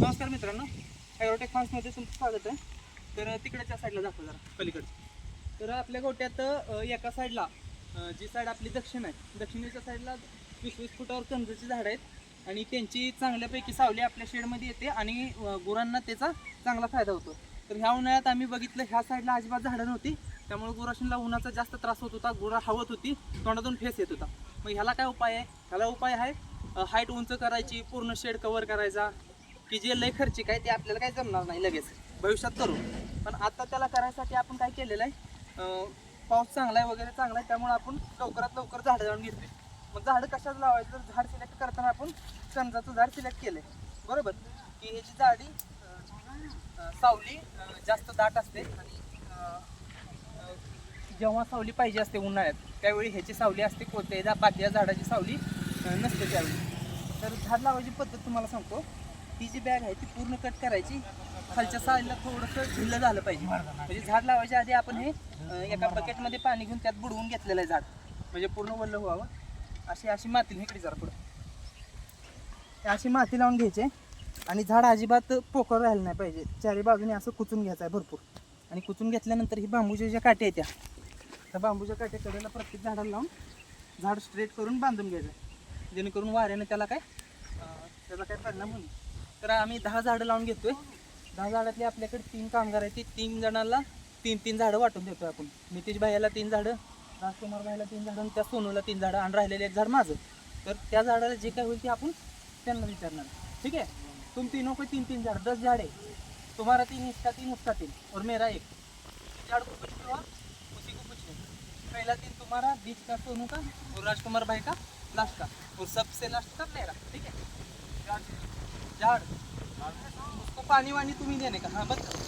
नमस्कार मित्रांनो ॲग्रोटेक फार्म्समध्ये तुमचं स्वागत आहे. तर तिकडच्या साईडला दाखव जरा पलीकडे तर आपल्या गोट्यात एका साईडला जी साईड आपली दक्षिण आहे दक्षिणेच्या साईडला वीस वीस फुटावर कंजची झाडं आहेत. आणि त्यांची चांगल्यापैकी सावली आपल्या शेडमध्ये येते आणि गुरांना त्याचा चांगला फायदा होतो. तर ह्या उन्हाळ्यात आम्ही बघितलं ह्या साईडला अजिबात झाडं नव्हती. त्यामुळे गुराशींना उन्हाचा जास्त त्रास होत होता गुरा हवत होती तोंडातून फेस येत होता. मग ह्याला काय उपाय आहे? ह्याला उपाय आहे हाईट उंच करायची पूर्ण शेड कवर करायचा की जे लय खर्चिक आहे ते आपल्याला काही जमणार नाही लगेच. भविष्यात करू. पण आता त्याला करायसाठी आपण काय केलेलं आहे? पाऊस चांगला आहे वगैरे चांगला आहे त्यामुळे आपण लवकरात लवकर झाडं जाऊन घेतली. मग झाडं कशात लावायचं? तर झाड सिलेक्ट करताना आपण कंजाचं झाड सिलेक्ट केलं बरोबर? की ह्याची झाडी सावली जास्त दाट असते आणि जेव्हा सावली पाहिजे असते उन्हाळ्यात त्यावेळी ह्याची सावली असते कोणत्याही बाकीच्या झाडाची सावली नसते त्यावेळी. तर झाड लावायची पद्धत तुम्हाला सांगतो. ती जी बॅग आहे ती पूर्ण कट करायची. खालच्या साईडला थोडंसं ढिल्लं झालं पाहिजे. म्हणजे झाड लावायच्या आधी आपण हे एका बकेटमध्ये पाणी घेऊन त्यात बुडवून घेतलेलं आहे झाड. म्हणजे पूर्ण वल्ल व्हावं. अशी अशी माती इकडे जरा पुढं. हे अशी माती लावून घ्यायची आणि झाड अजिबात पोकळ राहिलं नाही पाहिजे. चारी बाजूने असं कुचून घ्यायचं आहे भरपूर. आणि कुचून घेतल्यानंतर ही बांबूच्या ज्या काट्या आहेत त्या त्या बांबूच्या काट्या कडेला प्रत्येक झाडाला लावून झाड स्ट्रेट करून बांधून घ्यायचं. जेणेकरून वाऱ्याने त्याला काय त्याचा काय परिणाम होईल तर आम्ही दहा झाडं लावून घेतोय. दहा झाडातले आपल्याकडे तीन कामगार आहेत. ते तीन जणांना तीन तीन झाडं वाटून देतोय आपण. नितीश भाईला तीन झाडं राजकुमार भाईला तीन झाडं आणि त्या सोनूला तीन झाडं आणि राहिलेले एक झाड माझं. तर त्या झाडाला जे काय होईल ते आपण त्यांना विचारणार. ठीक आहे? तुम तीनों को तीन तीन झाड़. दस झाड़ आहे. तुम्हारा तीन इसका तीन उसका तीन. और मेरा एक. झाड़ को कुछ हुआ उसी को कुछ नहीं पहला तीन तुम्हारा बीच का सोनू का और राजकुमार भाई का लास्ट का. और सबसे लास्ट का मेरा. ठीक है झाड़. झाड़. उसको पानी वानी तुम ही का? हा बघ